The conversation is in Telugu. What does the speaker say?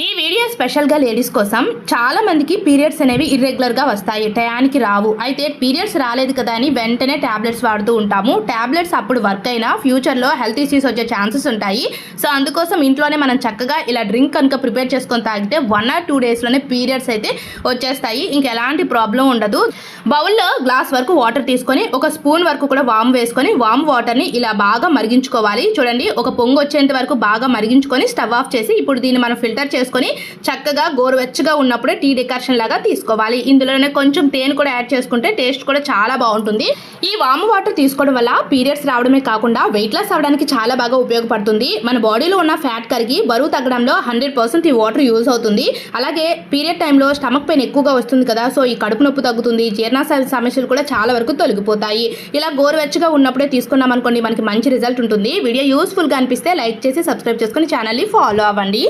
ఈ వీడియో స్పెషల్గా లేడీస్ కోసం చాలా మందికి పీరియడ్స్ అనేవి ఇర్రెగ్యులర్గా వస్తాయి. టయానికి రావు. అయితే పీరియడ్స్ రాలేదు కదా అని వెంటనే టాబ్లెట్స్ వాడుతూ ఉంటాము. టాబ్లెట్స్ అప్పుడు వర్క్ అయినా ఫ్యూచర్లో హెల్త్ ఇష్యూస్ వచ్చే ఛాన్సెస్ ఉంటాయి. సో అందుకోసం ఇంట్లోనే మనం చక్కగా ఇలా డ్రింక్ కనుక ప్రిపేర్ చేసుకొని తాగితే వన్ ఆర్ టూ డేస్లోనే పీరియడ్స్ అయితే వచ్చేస్తాయి. ఇంక ఎలాంటి ప్రాబ్లం ఉండదు. బౌల్లో గ్లాస్ వరకు వాటర్ తీసుకొని ఒక స్పూన్ వరకు కూడా వామ్ వేసుకొని వామ్ వాటర్ని ఇలా బాగా మరిగించుకోవాలి. చూడండి ఒక పొంగు వచ్చేంత వరకు బాగా మరిగించుకొని స్టవ్ ఆఫ్ చేసి ఇప్పుడు దీన్ని మనం ఫిల్టర్ చేసుకొని చక్కగా గోరువెచ్చగా ఉన్నప్పుడే టీ డికాషన్ లాగా తీసుకోవాలి. ఇందులోనే కొంచెం తేనె కూడా యాడ్ చేసుకుంటే టేస్ట్ కూడా చాలా బాగుంటుంది. ఈ వాము వాటర్ తీసుకోవడం వల్ల పీరియడ్స్ రావడమే కాకుండా వెయిట్ లాస్ అవడానికి చాలా బాగా ఉపయోగపడుతుంది. మన బాడీలో ఉన్న ఫ్యాట్ కరిగి బరువు తగ్గడంలో హండ్రెడ్ పర్సెంట్ ఈ వాటర్ యూజ్ అవుతుంది. అలాగే పీరియడ్ టైంలో స్టమక్ పెయిన్ ఎక్కువగా వస్తుంది కదా సో ఈ కడుపు నొప్పి తగ్గుతుంది జీర్ణాశయ సమస్యలు కూడా చాలా వరకు తొలగిపోతాయి. ఇలా గోరువెచ్చగా ఉన్నప్పుడే తీసుకున్నాం అనుకోండి మనకి మంచి రిజల్ట్ ఉంటుంది. వీడియో యూస్ఫుల్గా అనిపిస్తే లైక్ చేసి సబ్స్క్రైబ్ చేసుకుని ఛానల్ని ఫాలో అవ్వండి.